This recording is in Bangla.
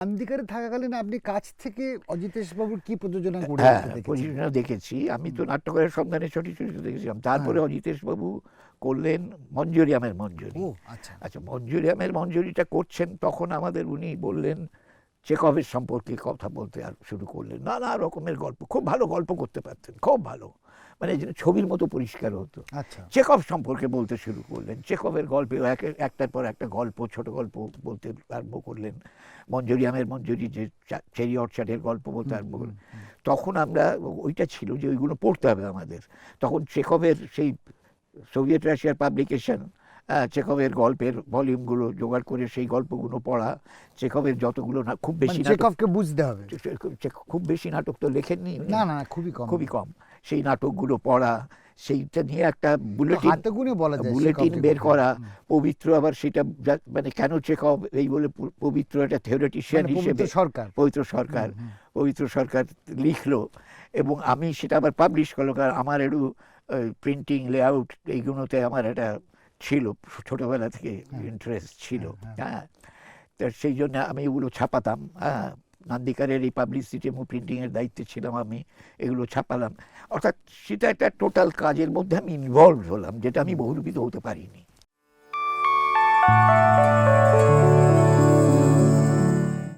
আন্দিকারে থাকাকালীন আপনি কাছ থেকে অজিতেশ বাবুর কি প্রযোজনা করে হ্যাঁ প্রযোজনা দেখেছি। আমি তো নাট্যকারের সন্ধানে ছোটি ছোটি দেখেছিলাম তারপরে অজিতেশ বাবু করলেন মঞ্জুরিয়ামের মঞ্জুরি। ও আচ্ছা। আচ্ছা মঞ্জুরিয়ামের মঞ্জুরিটা করছেন তখন আমাদের উনি বললেন চেকভের সম্পর্কে কথা বলতে আর শুরু করলেন। নানা রকমের গল্প খুব ভালো গল্প করতে পারতেন খুব ভালো। মানে যেন ছবির মতো পরিষ্কার হতো। আচ্ছা। চেকভ সম্পর্কে বলতে শুরু করলেন। চেকভের গল্পে এক একটার পর একটা গল্প ছোট গল্প বলতে আরম্ভ করলেন। মঞ্জুরিয়ামের মঞ্জুরি যে চেরি অর্চার্ডের গল্প বলতে আরম্ভ করলেন। তখন আমরা ওইটা ছিল যে ওইগুলো পড়তে হবে আমাদের। তখন চেকভের সেই সোভিয়েত রাশিয়ার পাবলিকেশন চেকভের গল্পের ভলিউমগুলো জোগাড় করে সেই গল্পগুলো পড়া চেকভের যতগুলো না খুব বেশি মানে চেকভকে বুঝতে হবে। খুব বেশি নাটক তো লেখেননি। না না খুবই কম। খুবই কম। সেই নাটকগুলো পড়া সেইটা নিয়ে একটা বুলেটিন হাতে গুনে বলা যায় বুলেটিন বের করা পবিত্র আবার সেটা মানে কেন চেকভ এই বলে পবিত্র একটা থিওরিটিশিয়ান মানে হিসেবে পবিত্র সরকার। পবিত্র সরকার পবিত্র সরকার লিখলো এবং আমি সেটা আবার পাবলিশ করল কারণ আমার একটু প্রিন্টিং লেআউট এইগুলোতে আমার একটা ছিল ছোটবেলা থেকে ইন্টারেস্ট ছিল হ্যাঁ তো সেই জন্য আমি এগুলো ছাপাতাম হ্যাঁ। নান্দিকারের এই পাবলিসিটি এবং প্রিন্টিংয়ের দায়িত্বে ছিলাম আমি এগুলো ছাপালাম। অর্থাৎ সেটা একটা টোটাল কাজের মধ্যে আমি ইনভলভ হলাম যেটা আমি বহুরূপিত হতে পারিনি।